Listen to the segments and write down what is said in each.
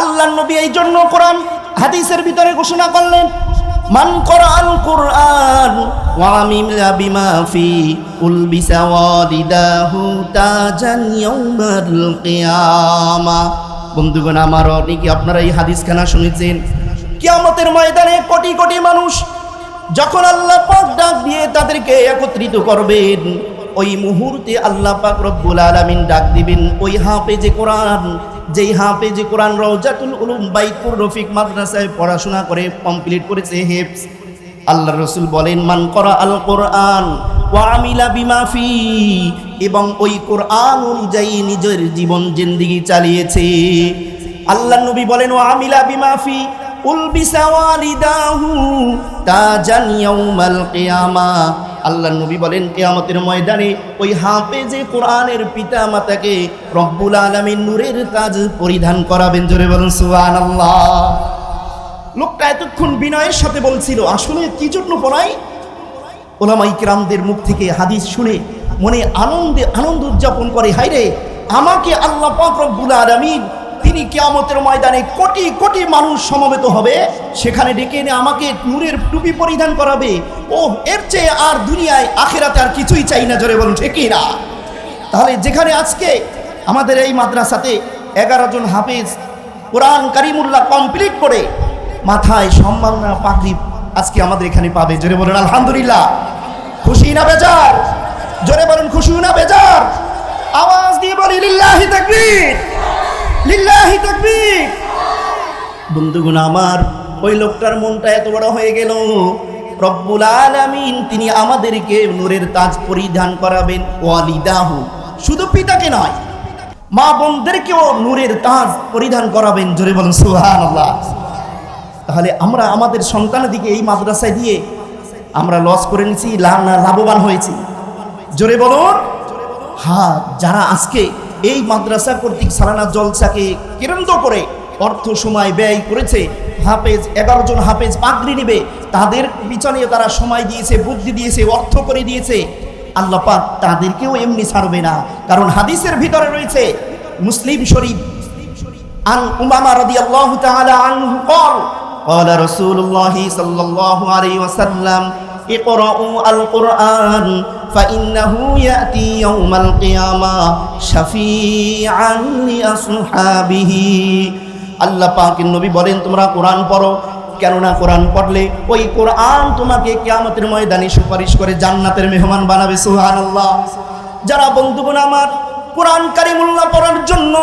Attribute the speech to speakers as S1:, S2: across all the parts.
S1: আল্লাহ নবী এই জন্য কোরআন, হাদিসের ভিতরে ঘোষণা করলেন, মান কোরআন কোরআন ওয়ামিলা বিমা ফি উলবিসা ওয়ালিদাহু তাজান ইয়াউমাল কিয়ামা। বন্ধুগণ, আমার অনেকে আপনারা এই হাদিসখানা শুনেছেন, কিয়ামতের ময়দানে কোটি কোটি মানুষ যখন আল্লাহ পাক ডাক দিয়ে তাদেরকে একত্রিত করবেন, ওই মুহূর্তে আল্লাহ পাক রব্বুল আলামিন ডাক দিবেন, ওই হাফেজে কোরআন যেই হাফেজে কোরআন রওজাতুল উলুম বাইতুর রফিক মাদ্রাসায় পড়াশোনা করে কমপ্লিট করেছে হেফস আল্লাহ রসুল বলেন, মান করা আল কোরআন ওয়া আমিলা বিমা ফি, এবং ওই কোরআন অনুযায়ী নিজের জীবন জিন্দিগি চালিয়েছে। আল্লাহ নবী বলেন ও আমিলা বিমা ফি উলবিসা ওয়ালিদাহু তাজান ইয়াউমাল কিয়ামা আল্লাহ নবী বলেন, কিয়ামতের ময়দানে ওই হাফেজে কোরআনের পিতা মাতাকে রব্বুল আলামিন নূরের তাজ পরিধান করাবেন। জোরে বলুন, সুবহানাল্লাহ। লোকটা এতক্ষণ বিনয়ের সাথে বলছিল, আসলে কি জন্য পড়াই ওলামাই কিরামদের মুখ থেকে হাদিস শুনে মনে আনন্দে আনন্দ উদযাপন করে হাইরে আমাকে আল্লাহ পাক রব্বুল আলামিন তিনি কিয়ামতের ময়দানে কোটি কোটি মানুষ সমবেত হবে। সেখানে ডেকে এনে আমাকে নূরের টুপি পরিধান করাবে। ও এর চেয়ে আর দুনিয়ায় আখেরাতে আর কিছুই চাই না, জোরে বলুন ঠিকই না তাহলে যেখানে আজকে আমাদের এই মাদ্রাসাতে এগারো জন হাফেজ কোরআন কারিমুল্লাহ কমপ্লিট করে মাথায় সম্মাননা পাগড়ি আজকে আমাদের এখানে পাবে, জোরে বলুন, আলহামদুলিল্লাহ। খুশি না বেজার? জোরে বলুন, খুশি না বেজার? আওয়াজ দিয়ে বলি, লিল্লাহি তাকবীর। লিল্লাহি বন্ধুগণ, আমার ওই লোকটার মনটা এত বড় হয়ে গেল। রব্বুল আলামিন, তিনি আমাদেরকে নূরের তাজ পরিধান করাবেন। ওয়ালিদাহু, শুধু পিতাকে নয়, মা বোনদেরকেও নূরের তাজ পরিধান করাবেন। জোরে বলুন, সুবহানাল্লাহ। তাহলে আমরা আমাদের সন্তানের দিকে এই মাদ্রাসায় দিয়ে আমরা লস করে নিছি লাভবান হয়েছি। জোরে বলুন। হ্যাঁ যারা আজকে এই মাদ্রাসা কর্তৃক সালানা জলসাকে কেন্দ্র করে অর্থ সময় ব্যয় করেছে হাফেজ এগারো জন হাফেজ পাগড়ি নেবে তাদের পিছনে তারা সময় দিয়েছে বুদ্ধি দিয়েছে অর্থ করে দিয়েছে আল্লাহ পাক তাদেরকেও এমনি ছাড়বে না কারণ হাদিসের ভিতরে রয়েছে মুসলিম শরীফ عن أمامة رضي الله تعالى عنه قال قال رسول الله صلى الله عليه وسلم اقرأوا القرآن فإنه يأتي يوم القيامة شفيعا لأصحابه আল্লাহ পাকের নবী বলেন তোমরা কোরআন পড়ো কেননা কোরআন পড়লে ওই কোরআন তোমাকে কিয়ামতের ময়দানে সুপারিশ করে জান্নাতের মেহমান বানাবে সুবহানাল্লাহ যারা বন্ধুগণ আমার কোরআন কারিমুল্লাহ পড়ার জন্য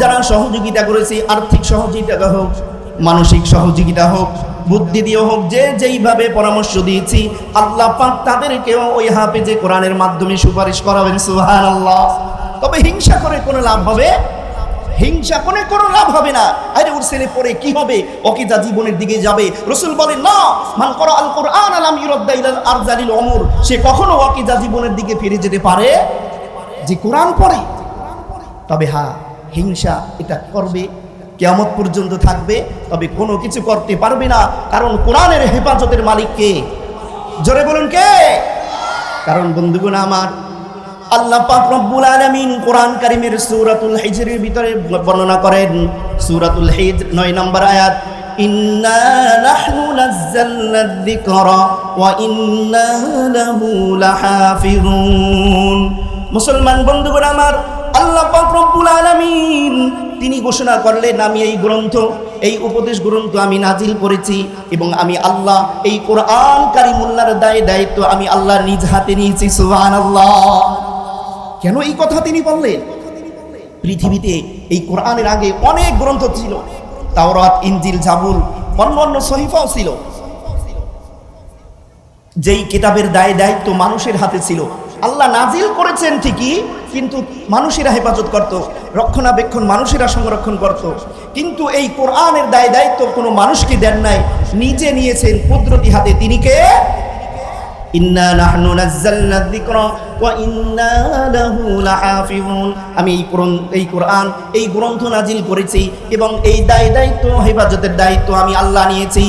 S1: যারা সহযোগিতা করেছে আর্থিক সহযোগিতা হোক মানসিক সহযোগিতা হোক বুদ্ধি দিয়ে হোক, যে যেইভাবে পরামর্শ দিয়েছি, আল্লাহ পাক তাদেরকেও ওই হাফেজে কোরআনের মাধ্যমে সুপারিশ করাবেন, সুবহানাল্লাহ। তবে হিংসা করে কোনো লাভ হবে? হিংসা করে কোনো লাভ হবে না। আরে ওর ছেলে পরে কি হবে? ওকে যা জীবনের দিকে যাবে? রসুল বলেন না, মান করা আল কোরআন আলাম ইরদ্দাইলাল আরজালিল অমর সে কখনো ওকে যা জীবনের দিকে ফিরে যেতে পারে? যে কোরআন পড়ে। তবে হ্যাঁ হিংসা এটা করবে কেয়ামত পর্যন্ত থাকবে, তবে কোনো কিছু করতে পারবে না। কারণ কোরআনের হেফাজতের মালিক কে? জোরে বলুন কে? কারণ বন্ধুগণ আমার, আল্লাহ পাক রব্বুল আলামিন কোরআন কারীমের সূরাতুল হিজরের ভিতরে বর্ণনা করেন, সূরাতুল হিজর 9 নম্বর আয়াত, ইন্না নাহনু নাযালনা যিকরা ওয়া ইন্না লাহু লাহাফিজুন। মুসলমান বন্ধুগণ আমার আল্লাহ রব্বুল আলামিন, তিনি ঘোষণা করলেন, আমি এই গ্রন্থ, এই উপদেশ গ্রন্থ আমি নাজিল করেছি এবং আমি আল্লাহ, এই কোরআন কারিমুল্লাহর দায় দায়িত্ব আমি আল্লাহ নিজ হাতে নিয়েছি। সুবহানাল্লাহ। কেন এই কথা তিনি বললেন? পৃথিবীতে এই কোরআনের আগে অনেক গ্রন্থ ছিল, তাওরাত ইঞ্জিল জাবুল অন্য অন্য সহিফাও ছিল। যেই কিতাবের দায় দায়িত্ব মানুষের হাতে ছিল, আল্লাহ নাজিল করেছেন ঠিকই কিন্তু মানুষেরা হেফাজত করত, রক্ষণাবেক্ষণ মানুষেরা সংরক্ষণ করত। কিন্তু এই কোরআনের দায় দায়িত্ব কোনো মানুষকে দেন নাই, নিজে নিয়েছেন কুদরতি হাতে। তিনি কে? আমি এই এই কোরআন, এই গ্রন্থ নাজিল করেছি এবং এই দায় দায়িত্ব, হেফাজতের দায়িত্ব আমি আল্লাহ নিয়েছি।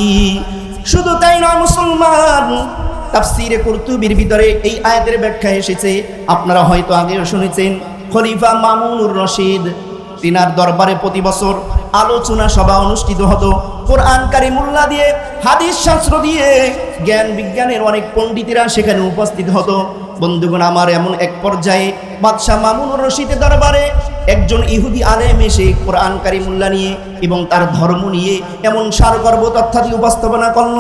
S1: শুধু তাই নয়, মুসলমান তাফসিরে কুরতুবির ভিতরে এই আয়াতের ব্যাখ্যা এসেছে। আপনারা হয়তো আগেও শুনেছেন, খলিফা মামুনুর রশিদ, তিনার দরবারে প্রতি বছর আলোচনা সভা অনুষ্ঠিত হতো। কোরআন কারিমুল্লাহ দিয়ে, হাদিস শাস্ত্র দিয়ে, জ্ঞান বিজ্ঞানের অনেক পণ্ডিতেরা সেখানে উপস্থিত হতো। বন্ধুগণ, আমার এমন এক পর্যায়ে বাদশাহ মামুনুর রশিদের দরবারে একজন ইহুদি আলেম এসে কোরআন কারিমুল্লাহ নিয়ে এবং তার ধর্ম নিয়ে এমন সারগর্ব তথ্যাদি উপস্থাপনা করল।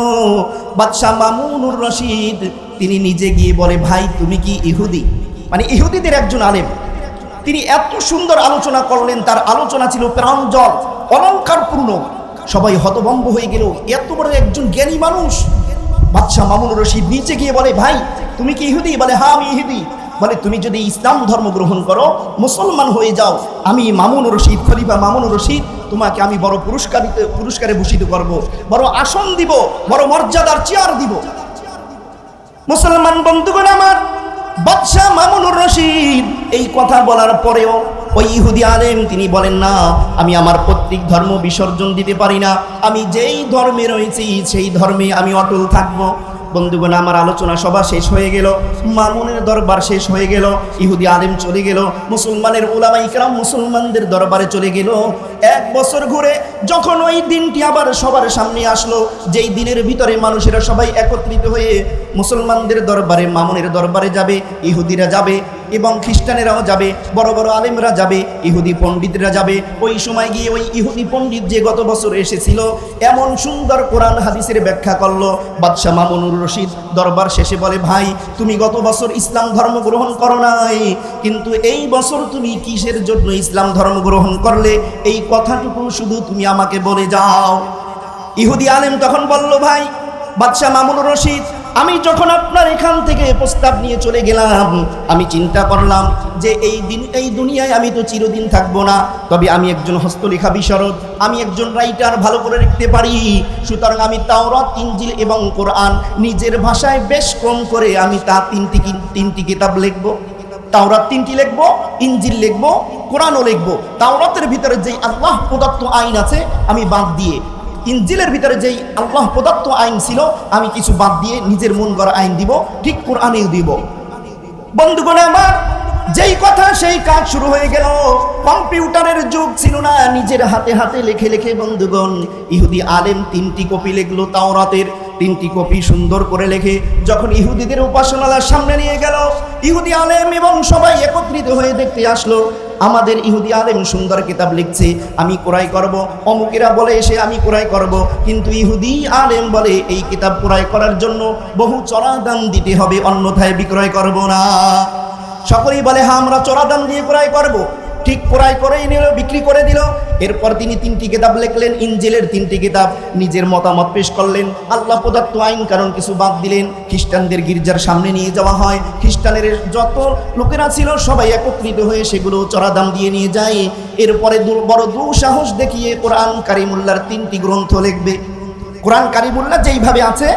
S1: বাদশাহ মামুনুর রশিদ, তিনি নিজে গিয়ে বলে, ভাই, তুমি কি ইহুদি? মানে ইহুদিদের একজন আলেম। তিনি এত সুন্দর আলোচনা করলেন, তার আলোচনা ছিল প্রাঞ্জল অলঙ্কারপূর্ণ। সবাই হতভম্ব হয়ে গেল। এত বড় একজন জ্ঞানী মানুষ বাদশাহ মামুন রশিদ নিচে গিয়ে বলে, ভাই, তুমি কি ইহুদি? বলে হ্যাঁ আমি ইহুদি। বলে, তুমি যদি ইসলাম ধর্ম গ্রহণ করো, মুসলমান হয়ে যাও, আমি মামুন রশিদ, খলিফা মামুন রশিদ, তোমাকে আমি বড় পুরস্কারিত পুরস্কারে ভূষিত করব, বড় আসন দিব, বড় মর্যাদার চেয়ার দিব। মুসলমান বন্ধুগণ আমার, বাদশাহ মামুনুর রশিদ এই কথা বলার পরেও ওই ইহুদি আলেম, তিনি বলেন, না, আমি আমার প্রত্যেক ধর্ম বিসর্জন দিতে পারি না। আমি যেই ধর্মে রয়েছি, সেই ধর্মে আমি অটল থাকব। বন্ধুগণ, আমার আলোচনা সভা শেষ হয়ে গেল, মামুনের দরবার শেষ হয়ে গেল, ইহুদি আলেম চলে গেল, মুসলমানের ওলামা ইকরাম মুসলমানদের দরবারে চলে গেল। এক বছর ঘুরে যখন ওই দিনটি আবার সবার সামনে আসলো, যেই দিনের ভিতরে মানুষেরা সবাই একত্রিত হয়ে মুসলমানদের দরবারে, মামুনের দরবারে যাবে, ইহুদিরা যাবে এবং খ্রিস্টানেরাও যাবে, বড় বড় আলেমরা যাবে, ইহুদি পণ্ডিতরা যাবে। ওই সময় গিয়ে ওই ইহুদি পণ্ডিত যে গত বছর এসেছিল, এমন সুন্দর কোরআন হাদিসের ব্যাখ্যা করল। বাদশাহ মামুনুর রশিদ দরবার শেষে বলে, ভাই, তুমি গত বছর ইসলাম ধর্ম গ্রহণ করো নাই, কিন্তু এই বছর তুমি কিসের জন্য ইসলাম ধর্ম গ্রহণ করলে? এই কথাটুকু শুধু তুমি আমাকে বলে যাও। ইহুদি আলেম তখন বলল, ভাই, বাদশাহ মামুনুর রশিদ আমি যখন আপনার এখান থেকে প্রস্তাব নিয়ে চলে গেলাম, আমি চিন্তা করলাম যে এই দিন, এই দুনিয়ায় আমি তো চিরদিন থাকব না। তবে আমি একজন হস্তলেখা বিশরদ, আমি একজন রাইটার ভালো করে লিখতে পারি। সুতরাং আমি তাওরাত ইঞ্জিল এবং কোরআন নিজের ভাষায় বেশ কম করে আমি তা তিনটি তিনটি কিতাব লিখব। তাওরাত তিনটি লিখব ইঞ্জিল লিখব, কোরআনও লিখব। তাওরাতের ভিতরে যেই আল্লাহ প্রদত্ত আইন আছে, আমি বাদ দিয়ে ইঞ্জিলের ভিতরে যেই আল্লাহ প্রদত্ত আইন ছিল, আমি কিছু বাদ দিয়ে নিজের মন গড়া আইন দিব, ঠিক কোরআনেও দিব। বন্ধুগণ আমার, যেই কথা সেই কাজ শুরু হয়ে গেল। কম্পিউটারের যুগ ছিল না, নিজের হাতে হাতে লেখে লেখে বন্ধুগণ, ইহুদি আলেম তিনটি কপি লেখলো তাওরাতের। তিনটি কপি সুন্দর করে লেখে, যখন ইহুদিদের উপাসনালার সামনে নিয়ে গেল, ইহুদি আলেম এবং সবাই একত্রিত হয়ে দেখতে আসলো, আমাদের ইহুদি আলেম সুন্দর কিতাব লিখছে, আমি কোরআই করব। অমুকেরা বলে, এসে আমি কোরআই করব। কিন্তু ইহুদি আলেম বলে, এই কিতাব কোরআই করার জন্য বহু চড়া দাম দিতে হবে, অন্যথায় বিক্রয় করব না। সকলেই বলে হ্যাঁ আমরা চড়া দাম দিয়ে ক্রয় করব। ঠিক ক্রয় করেই নিল বিক্রি করে দিল। এরপর তিনি তিনটি কিতাব লিখলেন ইঞ্জিলের তিনটি কিতাব। নিজের মতামত পেশ করলেন। আল্লাহ প্রদত্ত আইন কারণ কিছু বাদ দিলেন। খ্রিস্টানদের গির্জার সামনে নিয়ে যাওয়া হয়। খ্রিস্টানের যত লোকেরা ছিল সবাই একত্রিত হয়ে সেগুলো চড়া দাম দিয়ে নিয়ে যায়। এরপরে বড় দুঃসাহস দেখিয়ে কোরআন কারিমুল্লার তিনটি গ্রন্থ লিখবে। কোরআন কারিমুল্লাহ যেইভাবে আছে,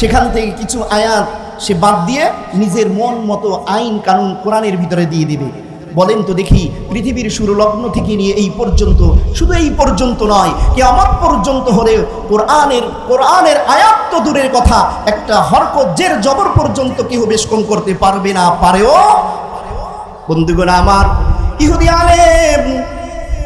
S1: সেখান থেকে কিছু আয়াত সে বাদ দিয়ে নিজের মন মতো আইন কানুন কোরআনের ভিতরে দিয়ে দিবে। বলেন তো দেখি, পৃথিবীর সুরলগ্ন থেকে নিয়ে এই পর্যন্ত, শুধু এই পর্যন্ত নয় কে আমার পর্যন্ত হলেও কোরআনের কোরআনের আয়াত দূরের কথা, একটা হরকত জের জবর পর্যন্ত কেউ বেশ কম করতে পারবে না, পারেও? বন্ধুগণ আমার, ইহুদি আলেম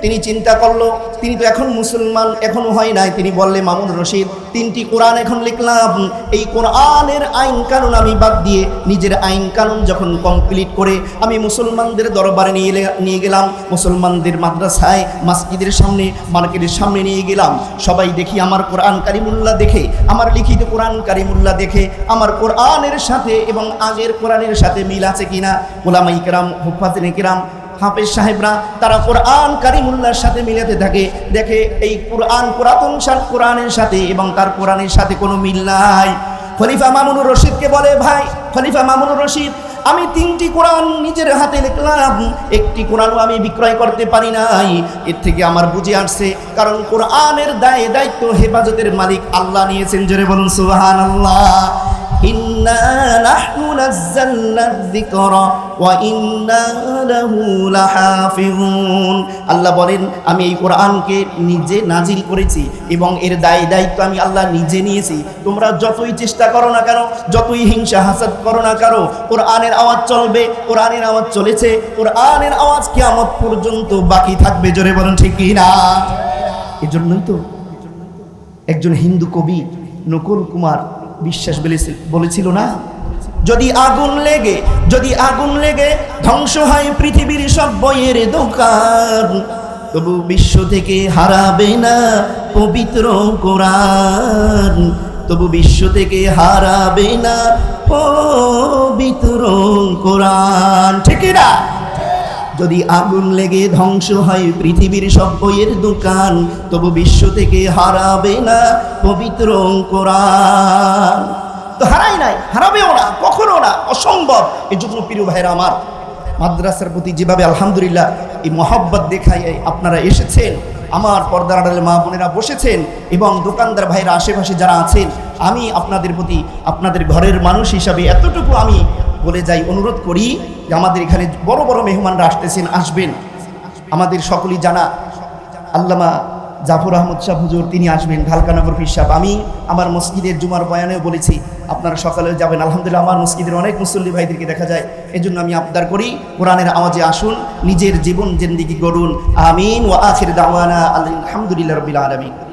S1: তিনি চিন্তা করল, তিনি তো এখন মুসলমান, এখনও হয় নাই। তিনি বললে, মামুন রশিদ, তিনটি কোরআন এখন লিখলাম। এই কোরআনের আইন কানুন আমি বাদ দিয়ে নিজের আইন কানুন যখন কমপ্লিট করে আমি মুসলমানদের দরবারে নিয়ে নিয়ে গেলাম। মুসলমানদের মাদ্রাসায়, মসজিদের সামনে, মার্কেটের সামনে নিয়ে গেলাম। সবাই দেখি আমার কোরআন কারিমুল্লাহ দেখে, আমার লিখিত কোরআন কারিমুল্লা দেখে, আমার কোরআনের সাথে এবং আগের কোরআনের সাথে মিল আছে কিনা? ওলামাই কেরাম হুফাজিন কেরাম হাফেজ সাহেবরা তারা কোরআন কারিমুল্লার সাথে মিলাতে থাকে। দেখে এই কোরআন পুরাতন সাল কোরআনের সাথে এবং তার কোরআনের সাথে কোনো মিল নাই। খলিফা মামুনুর রশিদকে বলে, ভাই, খলিফা মামুনুর রশিদ, আমি তিনটি কোরআন নিজের হাতে লিখলাম। একটি কোরআনও আমি বিক্রয় করতে পারি নাই। এর থেকে আমার বুঝে আসছে, কারণ কোরআনের দায় দায়িত্ব হেফাজতের মালিক আল্লাহ নিয়েছেন। জোরে বলুন সুবাহান আল্লাহ إنا نحن نزلنا الذكر وإنا له لحافظون আল্লাহ বলেন আমি এই কোরআনকে নিজে নাজিল করেছি এবং এর দায় দায়িত্ব আমি আল্লাহ নিজে নিয়েছি তোমরা যতই চেষ্টা করো না কেন যতই হিংসা হাসাদ করো না কারো কোরআনের আওয়াজ চলবে কোরআনের আওয়াজ চলেছে কোরআনের আওয়াজ কিয়ামত পর্যন্ত বাকি থাকবে জোরে বলেন ঠিক কি না এজন্যই তো একজন হিন্দু কবি নকুল কুমার বিশ্বাস বলেছিল না? যদি আগুন লেগে যদি আগুন লেগে ধ্বংস হয় পৃথিবীর সব বইয়ের দোকান, তবু বিশ্ব থেকে হারাবে না পবিত্র কোরআন। তবু বিশ্ব থেকে হারাবে না পবিত্র কোরআন। ঠিক না? যদি আগুন লেগে ধ্বংস হয় পৃথিবীর সব বইয়ের দোকান, তবু বিশ্ব থেকে হারাবে না পবিত্র কোরআন। তো হারাই নাই, হারাবেও না, কখনো না, অসম্ভব। এই জন্য প্রিয় ভাইরা আমার, মাদ্রাসার প্রতি যেভাবে আলহামদুলিল্লাহ এই মহাব্বত দেখায়, আপনারা এসেছেন, আমার পর্দার আড়ালে মা বোনেরা বসেছেন এবং দোকানদার ভাইরা আশেপাশে যারা আছেন, আমি আপনাদের প্রতি আপনাদের ঘরের মানুষ হিসাবে এতটুকু আমি বলে যাই, অনুরোধ করি যে আমাদের এখানে বড় বড় মেহমানরা আসতেছেন, আসবেন। আমাদের সকলেই জানা। আল্লামা জাফর আহমদ শাহ হুজুর, তিনি আসবেন, ঢালকানগর পীর সাহেব। আমি আমার মসজিদের জুমার বয়ানেও বলেছি, আপনারা সকালে যাবেন। আলহামদুলিল্লাহ, আমার মসজিদের অনেক মুসল্লি ভাইদেরকে দেখা যায়। এজন্য আমি আবদার করি, কোরআনের আওয়াজে আসুন, নিজের জীবন জেন্দিগি গড়ুন। আমিন ও আখির দাওয়ানা আলহামদুলিল্লাহ রবিল আলমিন।